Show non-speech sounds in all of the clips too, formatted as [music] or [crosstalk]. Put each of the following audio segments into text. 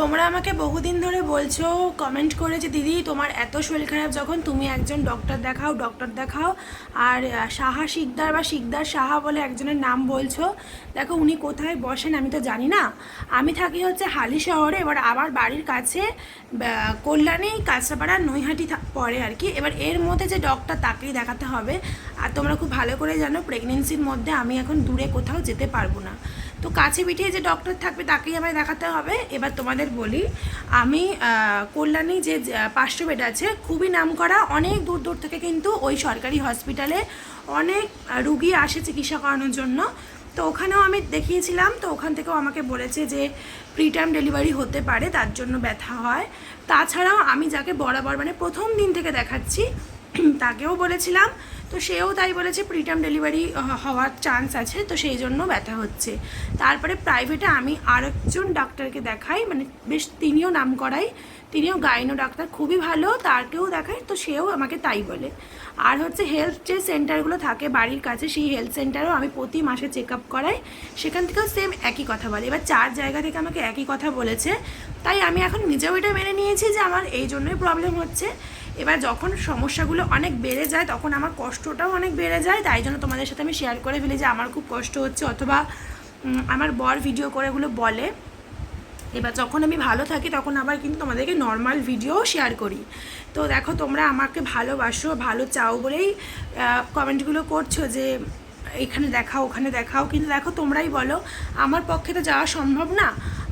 তোমরা আমাকে বহুদিন ধরে বলছো কমেন্ট করে যে দিদি তোমার এত শরীর খারাপ যখন তুমি একজন ডক্টর দেখাও ডক্টর দেখাও। আর সাহা শিকদার বা শিকদার সাহা বলে একজনের নাম বলছো। দেখো উনি কোথায় বসেন আমি তো জানি না। আমি থাকি হচ্ছে হালি শহরে এবার আমার বাড়ির কাছে আহ, কল্যাণী কাঁচরাপাড়া নৈহাটি পড়ে আর কি। এবার এর মধ্যে যে ডক্টর তাকেই দেখাতে হবে। আর তোমরা খুব ভালো করে জানো প্রেগনেন্সির মধ্যে আমি এখন দূরে কোথাও যেতে পারব না। তো কাছে পিঠিয়ে যে ডক্টর থাকবে তাকেই আমায় দেখাতে হবে। এবার তোমাদের বলি, আমি কল্যাণী যে পাঁচশো বেড আছে, খুবই নাম করা অনেক দূর দূর থেকে কিন্তু ওই সরকারি হসপিটালে অনেক রুগী আসে চিকিৎসা করানোর জন্য। তো ওখানেও আমি দেখিয়েছিলাম, তো ওখান থেকেও আমাকে বলেছে যে প্রিটার্ম ডেলিভারি হতে পারে, তার জন্য ব্যথা হয়। তাছাড়াও আমি যাকে বরাবর মানে প্রথম দিন থেকে দেখাচ্ছি, তাকেও বলেছিলাম তো সেও তাই বলেছে প্রিটার্ম ডেলিভারি হওয়ার চান্স আছে। তো সেই জন্য ব্যথা হচ্ছে। তারপরে প্রাইভেটে আমি আরেকজন ডাক্তারকে দেখাই মানে বেশ তিনিও নাম করাই, তিনিও গাইনো ডাক্তার, খুবই ভালো, তারকেও দেখাই তো সেও আমাকে তাই বলে। আর হচ্ছে হেলথ যে সেন্টারগুলো থাকে বাড়ির কাছে, সেই হেলথ সেন্টারেও আমি প্রতি মাসে চেক আপ করাই। সেখান থেকেও সেম একই কথা বলে। এবার চার জায়গা থেকে আমাকে একই কথা বলেছে। তাই আমি এখন নিজেও এটা মেনে নিয়েছি যে আমার এই জন্যই প্রবলেম হচ্ছে। এবার যখন সমস্যাগুলো অনেক বেড়ে যায়, তখন আমার কষ্টটাও অনেক বেড়ে যায়। তাই জন্য তোমাদের সাথে আমি শেয়ার করে ফেলি যে আমার খুব কষ্ট হচ্ছে অথবা আমার বর ভিডিও করে ওগুলো বলে। এবার যখন আমি ভালো থাকি, তখন আবার কিন্তু তোমাদেরকে নর্মাল ভিডিও শেয়ার করি। তো দেখো, তোমরা আমাকে ভালোবাসো, ভালো চাও বলেই কমেন্টগুলো করছ যে, এখানে দেখাও, ওখানে দেখাও। কিন্তু দেখো, তোমরাই বলো, আমার পক্ষে তো যাওয়া সম্ভব না।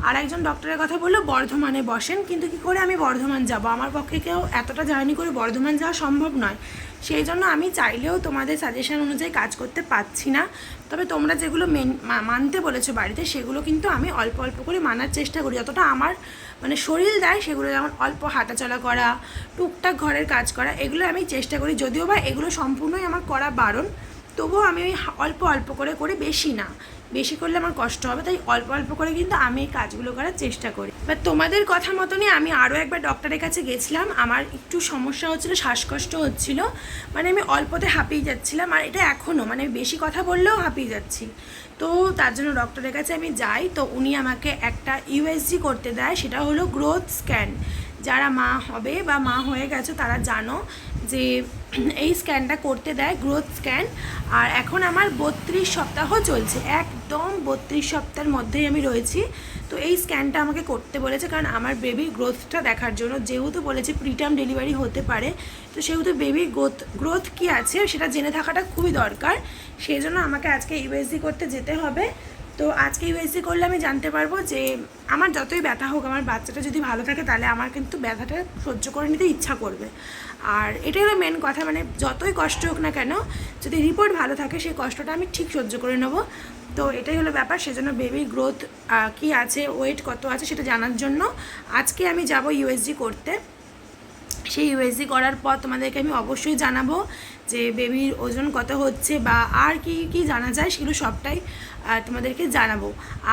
আর একজন ডক্টরের কথা বলল, বর্ধমানে বসেন। কিন্তু কি করে আমি বর্ধমান যাব? আমার পক্ষে কেউ এতটা জার্নি করে বর্ধমান যাওয়া সম্ভব নয়। সেই জন্য আমি চাইলেও তোমাদের সাজেশন অনুযায়ী কাজ করতে পারছি না। তবে তোমরা যেগুলো মেন মানতে বলেছ বাড়িতে, সেগুলো কিন্তু আমি অল্প অল্প করে মানার চেষ্টা করি। যতটা আমার মানে শরীর দেয়, সেগুলো যেমন অল্প হাঁটাচলা করা, টুকটাক ঘরের কাজ করা, এগুলো আমি চেষ্টা করি। যদিও বা এগুলো সম্পূর্ণই আমার করা বারণ, তবুও আমি অল্প অল্প করে করে বেশি না। বেশি করলে আমার কষ্ট হবে, তাই অল্প অল্প করে কিন্তু আমি এই কাজগুলো করার চেষ্টা করি। এবার তোমাদের কথা মতনই আমি আরও একবার ডক্টরের কাছে গেছিলাম, আমার একটু সমস্যা হচ্ছিল, শ্বাসকষ্ট হচ্ছিল মানে আমি অল্পতে হাঁপিয়ে যাচ্ছিলাম, আর এটা এখনও মানে বেশি কথা বললেও হাঁপিয়ে যাচ্ছি। তো তার জন্য ডক্টরের কাছে আমি যাই, তো উনি আমাকে একটা ইউএসজি করতে দেয়, সেটা হলো গ্রোথ স্ক্যান যারা মা হবে বা মা হয়ে গেছে, তারা জানো যে এই স্ক্যানটা করতে দেয় গ্রোথ স্ক্যান। আর এখন আমার বত্রিশ সপ্তাহ চলছে, একদম বত্রিশ সপ্তাহের মধ্যেই আমি রয়েছি। তো এই স্ক্যানটা আমাকে করতে বলেছে, কারণ আমার বেবির গ্রোথটা দেখার জন্য। যেহেতু বলেছে প্রিটার্ম ডেলিভারি হতে পারে, তো সেহেতু বেবির গ্রোথ গ্রোথ কী আছে সেটা জেনে থাকাটা খুবই দরকার। সেই জন্য আমাকে আজকে ইউএসজি করতে যেতে হবে। তো আজকে ইউএসজি করলে আমি জানতে পারব যে আমার যতই ব্যথা হোক, আমার বাচ্চাটা যদি ভালো থাকে তাহলে আমার কিন্তু ব্যথাটা সহ্য করে নিতে ইচ্ছা করবে। আর এটাই হলো মেন কথা মানে যতই কষ্ট হোক না কেন, যদি রিপোর্ট ভালো থাকে সেই কষ্টটা আমি ঠিক সহ্য করে নেব। তো এটাই হলো ব্যাপার, সেজন্য বেবির গ্রোথ কি আছে ওয়েট কত আছে সেটা জানার জন্য আজকে আমি যাব ইউএসজি করতে। সেই ইউএসজি করার পর তোমাদেরকে আমি অবশ্যই জানাব যে বেবির ওজন কত হচ্ছে বা আর কি কি জানা যায় সেগুলো সবটাই তোমাদেরকে জানাব।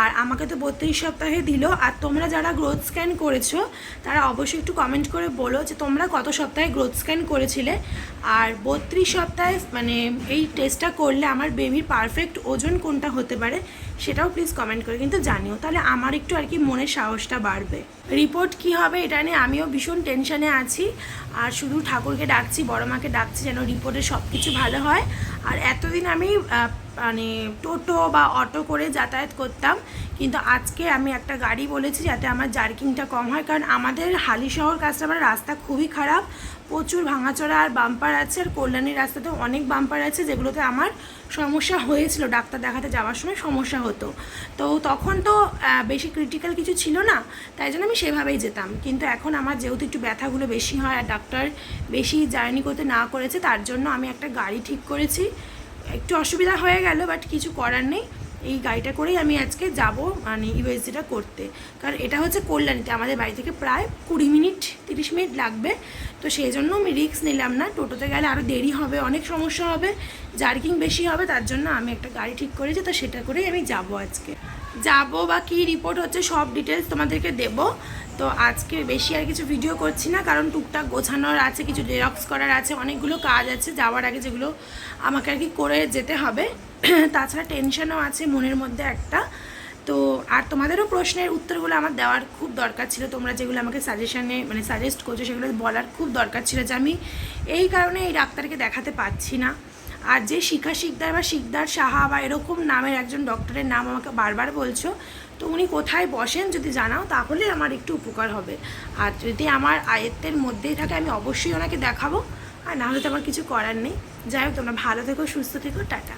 আর আমাকে তো বত্রিশ সপ্তাহে দিল, আর তোমরা যারা গ্রোথ স্ক্যান করেছ, তারা অবশ্যই একটু কমেন্ট করে বলো যে তোমরা কত সপ্তাহে গ্রোথ স্ক্যান করেছিলে। আর বত্রিশ সপ্তাহে মানে এই টেস্টটা করলে আমার বেবির পারফেক্ট ওজন কোনটা হতে পারে সেটাও প্লিজ কমেন্ট করে, কিন্তু জানিও, তাহলে আমার একটু আর কি মনের সাহসটা বাড়বে। রিপোর্ট কি হবে এটা নিয়ে আমিও ভীষণ টেনশনে আছি, আর শুধু ঠাকুরকে ডাকছি, বড় মাকে ডাকছি যেন রিপোর্টে সব কিছু ভালো হয়। আর এতদিন আমি মানে টোটো বা অটো করে যাতায়াত করতাম, কিন্তু আজকে আমি একটা গাড়ি বলেছি যাতে আমার জার্কিংটা কম হয়, কারণ আমাদের হালি শহর কাস্টমার রাস্তা খুবই খারাপ। প্রচুর ভাঙাচোরা আর বাম্পার আছে, আর কল্যাণীর রাস্তাতেও অনেক বাম্পার আছে, যেগুলোতে আমার সমস্যা হয়েছিল ডাক্তার দেখাতে যাওয়ার সময় সমস্যা হতো। তো তখন তো বেশি ক্রিটিক্যাল কিছু ছিল না, তাই জন্য আমি সেভাবেই যেতাম। কিন্তু এখন আমার যেহেতু একটু ব্যথাগুলো বেশি হয় আর ডাক্তার বেশি জার্নি করতে না করেছে, তার জন্য আমি একটা গাড়ি ঠিক করেছি। একটু অসুবিধা হয়ে গেল বাট কিছু করার নেই। এই গাড়িটা করেই আমি আজকে যাব মানে ইউএসজিটা করতে। কারণ এটা হচ্ছে কল্যাণীতে, আমাদের বাড়ি থেকে প্রায় কুড়ি মিনিট, তিরিশ মিনিট লাগবে। তো সেই জন্য আমি রিস্ক নিলাম না, টোটোতে গেলে আরও দেরি হবে, অনেক সমস্যা হবে, জার্কিং বেশি হবে, তার জন্য আমি একটা গাড়ি ঠিক করেছি তো সেটা করেই আমি যাব আজকে। যাব বা কী রিপোর্ট হচ্ছে সব ডিটেলস তোমাদেরকে দেবো। তো আজকে বেশি আর কিছু ভিডিও করছি না, কারণ টুকটাক গোছানোর আছে, কিছু জেরক্স করার আছে, অনেকগুলো কাজ আছে, যাওয়ার আগে যেগুলো আমাকে আর কি করে যেতে হবে। [coughs] তাছাড়া টেনশনও আছে মনের মধ্যে একটা। তো আর তোমাদেরও প্রশ্নের উত্তরগুলো আমার দেওয়ার খুব দরকার ছিল। তোমরা যেগুলো আমাকে সাজেশনে মানে সাজেস্ট করছ, সেগুলো বলার খুব দরকার ছিল যে আমি এই কারণে এই ডাক্তারকে দেখাতে পাচ্ছি না। আর যে শিখা শিকদার বা শিকদার সাহা বা এরকম নামের একজন ডক্টরের নাম আমাকে বারবার বলছো, তো উনি কোথায় বসেন যদি জানাও, তাহলে আমার একটু উপকার হবে। আর যদি আমার আয়ত্তের মধ্যেই থাকে, আমি অবশ্যই ওনাকে দেখাবো। আর না হলে তো আমার কিছু করার নেই। যাই হোক, তোমরা ভালো থেকো, সুস্থ থেকো, টাটা।